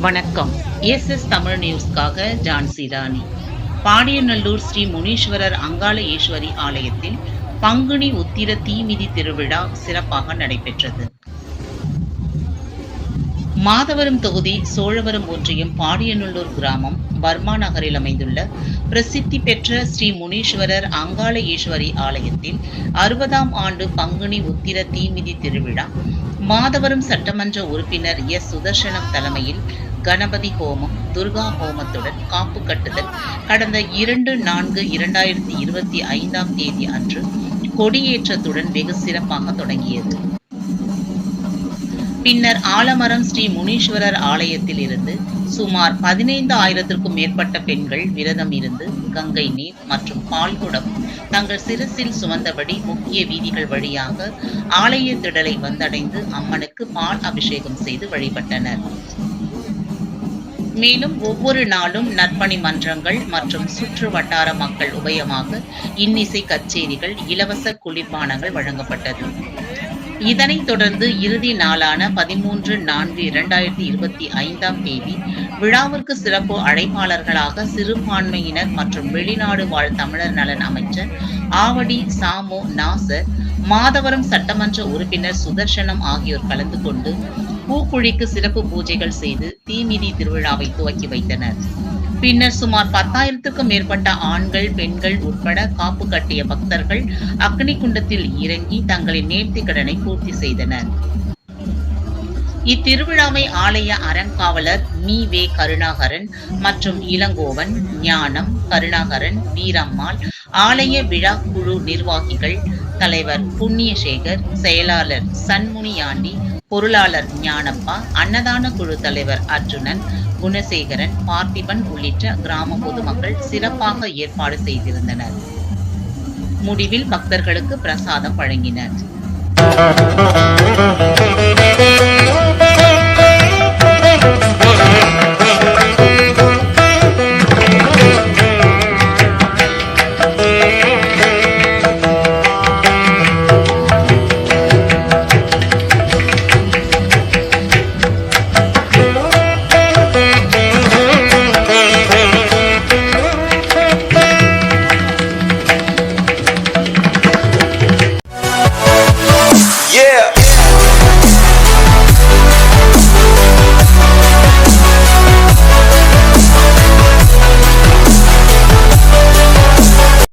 வணக்கம். S S Tamil நியூஸ்க்காக ஜான்சி ராணி. பாடியநல்லூர் ஸ்ரீ முனீஸ்வரர் அங்காள ஈஸ்வரி ஆலயத்தில் பங்குனி உத்திர தீமிதி திருவிழா சிறப்பாக நடைபெற்றது. மாதவரம் தொகுதி சோழவரம் ஒன்றியம் பாடியநல்லூர் கிராமம் பர்மா நகரில் அமைந்துள்ள பிரசித்தி பெற்ற ஸ்ரீ முனீஸ்வரர் அங்காள ஈஸ்வரி ஆலயத்தில் அறுபதாம் ஆண்டு பங்குனி உத்திர தீமிதி திருவிழா. மாதவரம் சட்டமன்ற உறுப்பினர் எஸ். சுதர்சனம் தலைமையில் கணபதி ஹோமம் துர்கா ஹோமத்துடன் காப்பு கட்டுதல். கடந்த இரண்டு நான்கு இரண்டாயிரத்தி இருபத்தி ஐந்தாம் தேதி அன்று கொடியேற்றத்துடன் வெகு சிறப்பாக தொடங்கியது. பின்னர் ஆலமரம் ஸ்ரீ முனீஸ்வரர் ஆலயத்தில் இருந்து சுமார் பதினைந்து ஆயிரத்திற்கும் மேற்பட்ட பெண்கள் விரதம் இருந்து கங்கை நீர் மற்றும் பால்குடம் தங்கள் சிரசில் சுமந்தபடி முக்கிய வீதிகள் வழியாக ஆலய திடலை வந்தடைந்து அம்மனுக்கு பால் அபிஷேகம் செய்து வழிபட்டனர். மேலும் ஒவ்வொரு நாளும் நற்பணி மன்றங்கள் மற்றும் சுற்று வட்டார மக்கள் உபயமாக இன்னிசை கச்சேரிகள் இலவச குளிர்பானங்கள் வழங்கப்பட்டது. இதனைத் தொடர்ந்து இறுதி நாளான பதிமூன்று நான்கு இரண்டாயிரத்தி இருபத்தி ஐந்தாம் தேதி விழாவிற்கு சிறப்பு அழைப்பாளர்களாக சிறுபான்மையினர் மற்றும் வெளிநாடு வாழ் தமிழர் நலன் அமைச்சர் ஆவடி சாமோ நாசர் மாதவரம் சட்டமன்ற உறுப்பினர் சுதர்சனம் ஆகியோர் கலந்து கொண்டு பூக்குழிக்கு சிறப்பு பூஜைகள் செய்து தீமிதி திருவிழாவை துவக்கி வைத்தனர். பின்னர் சுமார் பத்தாயிரத்துக்கும் மேற்பட்ட ஆண்கள் பெண்கள் உட்பட காப்பு கட்டிய பக்தர்கள் அக்னி குண்டத்தில் இறங்கி தங்களின் நேர்த்தி கடனை பூர்த்தி செய்தனர். இத்திருவிழாவை ஆலய அறங்காவலர் மீ. வே. கருணாகரன் மற்றும் இளங்கோவன் ஞானம் கருணாகரன் வீரம்மாள் ஆலய விழா குழு நிர்வாகிகள் தலைவர் புண்ணியசேகர் செயலாளர் சண்முனியாண்டி பொருளாளர் ஞானப்பா அன்னதான குழு தலைவர் அர்ஜுனன் குணசேகரன் பார்த்திபன் உள்ளிட்ட கிராம பொதுமக்கள் சிறப்பாக ஏற்பாடு செய்திருந்தனர். முடிவில் பக்தர்களுக்கு பிரசாதம் வழங்கினர்.